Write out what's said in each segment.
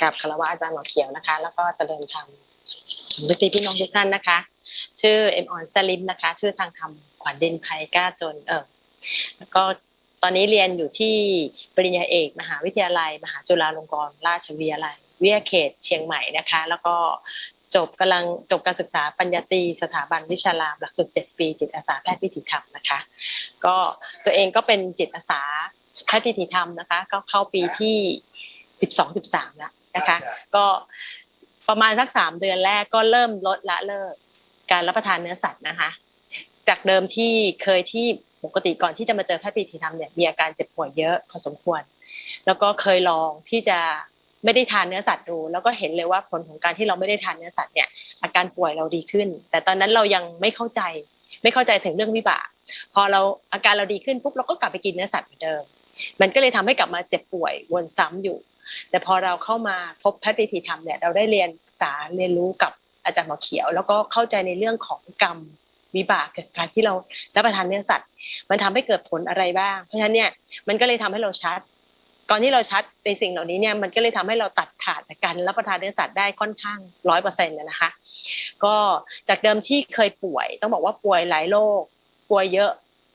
กับคารวะอาจารย์หมอเขียวนะคะ แล้วก็เจริญธรรมสมนึกดีพี่น้องทุกท่านนะคะ ชื่อเอ็มออนสลิมนะคะ ชื่อทางธรรมขวัญเด่นภัยกล้าจนเออแล้วก็ตอนนี้เรียนอยู่ที่ปริญญาเอก มหาวิทยาลัย มหาจุฬาลงกรณราชวิทยาลัยวิทยาเขตเชียงใหม่นะคะ แล้วก็จบกำลังจบการศึกษาปัญญาตรีสถาบันวิชาลามหลักสูตร7ปี จิตอาสาแพทย์วิถีธรรมนะคะ ก็ตัวเองก็เป็นจิตอาสาแพทย์วิถีธรรมนะคะ ก็เข้าปีที่ 12 13แล้ว นะคะ ก็ประมาณสักสามเดือนแรกก็เริ่มลดละเลิกการรับประทานเนื้อสัตว์นะคะ จากเดิมที่เคยที่ปกติก่อนที่จะมาเจอแพทย์วิถีธรรมเนี่ยมีอาการเจ็บป่วยเยอะพอสมควร แล้วก็เคยลองที่จะไม่ได้ทานเนื้อสัตว์ดู แล้วก็เห็นเลยว่าผลของการที่เราไม่ได้ทานเนื้อสัตว์เนี่ยอาการป่วยเราดีขึ้น แต่ตอนนั้นเรายังไม่เข้าใจ ไม่เข้าใจถึงเรื่องวิบาก พอเราอาการเราดีขึ้นปุ๊บเราก็กลับไปกินเนื้อสัตว์เหมือนเดิม มันก็เลยทำให้กลับมาเจ็บป่วยวนซ้ำอยู่ แต่พอเราเข้ามาพบแพทย์วิถีธรรมเนี่ยเราได้เรียนศึกษาเรียนรู้กับอาจารย์หมอเขียว แล้วก็เข้าใจในเรื่องของกรรมวิบากกับการที่เรารับประทานเนื้อสัตว์ มันทำให้เกิดผลอะไรบ้าง เพราะฉะนั้นเนี่ยมันก็เลยทำให้เราชัดก่อนที่เราชัดในสิ่งเหล่านี้เนี่ยมันก็เลยทำให้เราตัดขาดจากการรับประทานเนื้อสัตว์ได้ค่อนข้างร้อยเปอร์เซ็นต์นะคะ ก็จากเดิมที่เคยป่วย ต้องบอกว่าป่วยหลายโรคป่วยเยอะ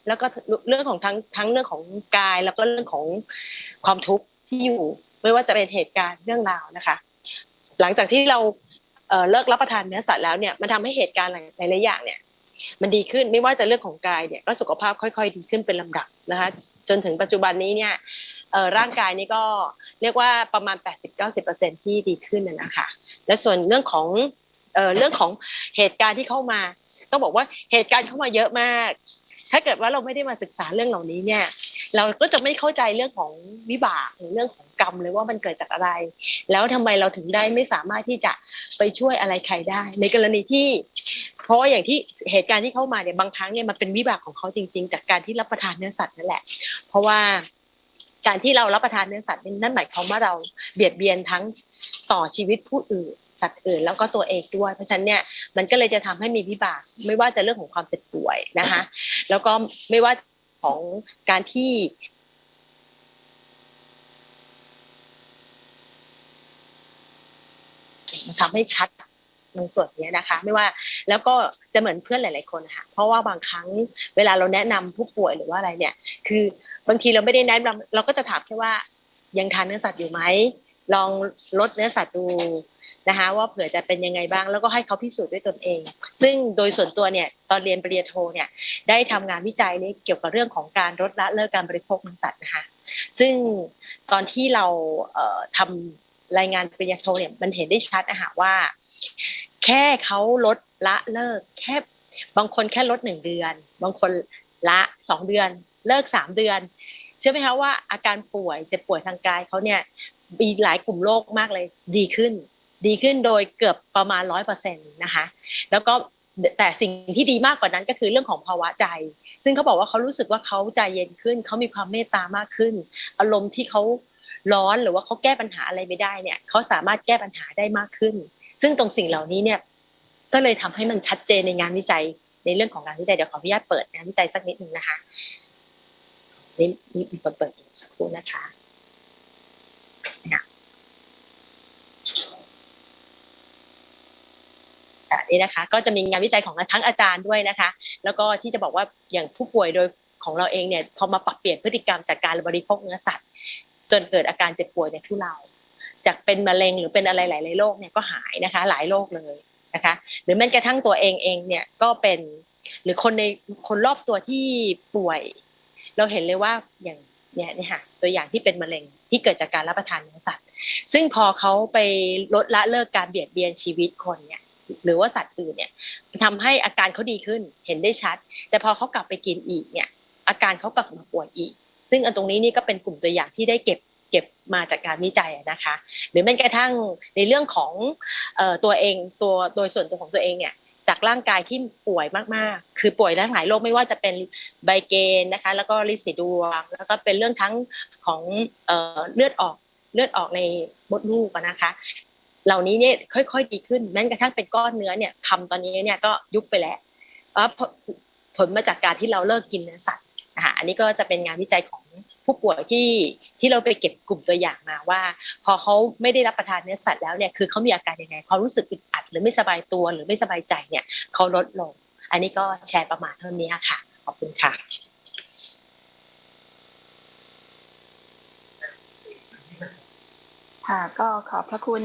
แล้วก็เรื่องของทั้งทั้งเรื่องของกายแล้วก็เรื่องของความทุกข์ที่อยู่ ไม่ว่าจะเป็นเหตุการณ์เรื่องราวนะคะ หลังจากที่เราเลิกรับประทานเนื้อสัตว์แล้วเนี่ยมันทำให้เหตุการณ์หลายหลายๆอย่างเนี่ยมันดีขึ้นไม่ว่าจะเรื่องของกายเนี่ยก็สุขภาพค่อย ๆ ดีขึ้นเป็นลำดับนะคะจนถึงปัจจุบันนี้เนี่ยร่างกายนี่ก็เรียกว่าประมาณ 80-90%ที่ดีขึ้นนะคะและส่วนเรื่องของเรื่องของเหตุการณ์ที่เข้ามาต้องบอกว่าเหตุการณ์เข้ามาเยอะมาก ถ้าเกิดว่าเราไม่ได้มาศึกษาเรื่องเหล่านี้เนี่ย เราก็จะไม่เข้าใจเรื่องของวิบากหรือเรื่องของกรรมเลยว่ามันเกิดจากอะไร แล้วทำไมเราถึงได้ไม่สามารถที่จะไปช่วยอะไรใครได้ ในกรณีที่ เพราะอย่างที่เหตุการณ์ที่เข้ามาเนี่ยบางครั้งเนี่ยมันเป็นวิบากของเขาจริง ๆ จากการที่รับประทานเนื้อสัตว์นั่นแหละ เพราะว่าการที่เรารับประทานเนื้อสัตว์นั่นหมายความว่าเราเบียดเบียนทั้งต่อชีวิตผู้อื่นสัตว์อื่นแล้วก็ตัวเองด้วย เพราะฉะนั้นเนี่ยมันก็เลยจะทำให้มีวิบาก ไม่ว่าจะเรื่องของความเจ็บป่วยนะคะ แล้วก็ไม่ว่า ของการที่มันทำให้ชัดตรงส่วนนี้นะคะ ไม่ว่าแล้วก็จะเหมือนเพื่อนหลาย ๆคนค่ะ เพราะว่าบางครั้งเวลาเราแนะนำผู้ป่วยหรือว่าอะไรเนี่ย คือบางทีเราไม่ได้แนะนำเราก็จะถามแค่ว่ายังทานเนื้อสัตว์อยู่ไหมลองลดเนื้อสัตว์ดู นะคะว่าเผื่อจะเป็นยังไงบ้างแล้วก็ให้เขาพิสูจน์ด้วยตนเอง ซึ่งโดยส่วนตัวเนี่ยตอนเรียนปริญญาโทเนี่ยได้ทำงานวิจัยนี้เกี่ยวกับเรื่องของการลดละเลิกการบริโภคเนื้อสัตว์นะคะซึ่งตอนที่เราเอ่อทำรายงานปริญญาโทเนี่ยมันเห็นได้ชัดอะคะว่า แค่เขาลดละเลิกแค่บางคนแค่ลดหนึ่งเดือน บางคนละสองเดือน เลิกสามเดือน เชื่อไหมคะว่าอาการป่วยเจ็บป่วยทางกายเขาเนี่ยมีหลายกลุ่มโรคมากเลยดีขึ้น ดีขึ้นโดยเกือบประมาณร้อยเปอร์เซ็นต์นะคะ แล้วก็แต่สิ่งที่ดีมากกว่านั้นก็คือเรื่องของภาวะใจ ซึ่งเขาบอกว่าเขารู้สึกว่าเขาใจเย็นขึ้น เขามีความเมตตามากขึ้น อารมณ์ที่เขาร้อนหรือว่าเขาแก้ปัญหาอะไรไม่ได้เนี่ยเขาสามารถแก้ปัญหาได้มากขึ้น ซึ่งตรงสิ่งเหล่านี้เนี่ยก็เลยทำให้มันชัดเจนในงานวิจัยในเรื่องของงานวิจัยเดี๋ยวขออนุญาตเปิดงานวิจัยสักนิดหนึ่งนะคะนี่มีคนเปิดสักครู่นะคะ อะนี่นะคะ ก็จะมีงานวิจัยของทั้งอาจารย์ด้วยนะคะ แล้วก็ที่จะบอกว่าอย่างผู้ป่วยโดยของเราเองเนี่ยพอมาปรับเปลี่ยนพฤติกรรมจากการบริโภคเนื้อสัตว์ จนเกิดอาการเจ็บป่วยในทุเลาจากเป็นมะเร็งหรือเป็นอะไรหลายๆโรคเนี่ยก็หายนะคะ หลายโรคเลยนะคะ หรือแม้กระทั่งตัวเองเองเนี่ยก็เป็นหรือคนในคนรอบตัวที่ป่วย เราเห็นเลยว่าอย่างเนี่ยนี่ค่ะตัวอย่างที่เป็นมะเร็งที่เกิดจากการรับประทานเนื้อสัตว์ ซึ่งพอเขาไปลดละเลิกการเบียดเบียนชีวิตคนเนี่ย หรือว่าสัตว์อื่นเนี่ยทำให้อาการเขาดีขึ้นเห็นได้ชัด แต่พอเขากลับไปกินอีกเนี่ยอาการเขากลับมาป่วยอีก ซึ่งอันตรงนี้นี่ก็เป็นกลุ่มตัวอย่างที่ได้เก็บเก็บมาจากการวิจัยนะคะ หรือแม้กระทั่งในเรื่องของตัวเองตัวโดยส่วนตัวของตัวเองเนี่ยจากร่างกายที่ป่วยมากๆ คือป่วยหลายโรคไม่ว่าจะเป็นไบเกนนะคะ แล้วก็ลินสีดวง แล้วก็เป็นเรื่องทั้งของเออเลือดออกเลือดออกในมดลูกนะคะ เหล่านี้เนี่ยค่อยๆดีขึ้นแม้กระทั่งเป็นก้อนเนื้อเนี่ยคำตอนนี้เนี่ยก็ยุบไปแล้วเพราะผลมาจากการที่เราเลิกกินเนื้อสัตว์นะคะอันนี้ก็จะเป็นงานวิจัยของผู้ป่วยที่ที่เราไปเก็บกลุ่มตัวอย่างมาว่า พอเขาไม่ได้รับประทานเนื้อสัตว์แล้วเนี่ยคือเขามีอาการยังไงควารู้สึกอึดอัดหรือไม่สบายตัวหรือไม่สบายใจเนี่ยเขาลดลง อันนี้ก็แชร์ประมาณเท่านี้ค่ะขอบคุณค่ะค่ะก็ขอบพระคุณ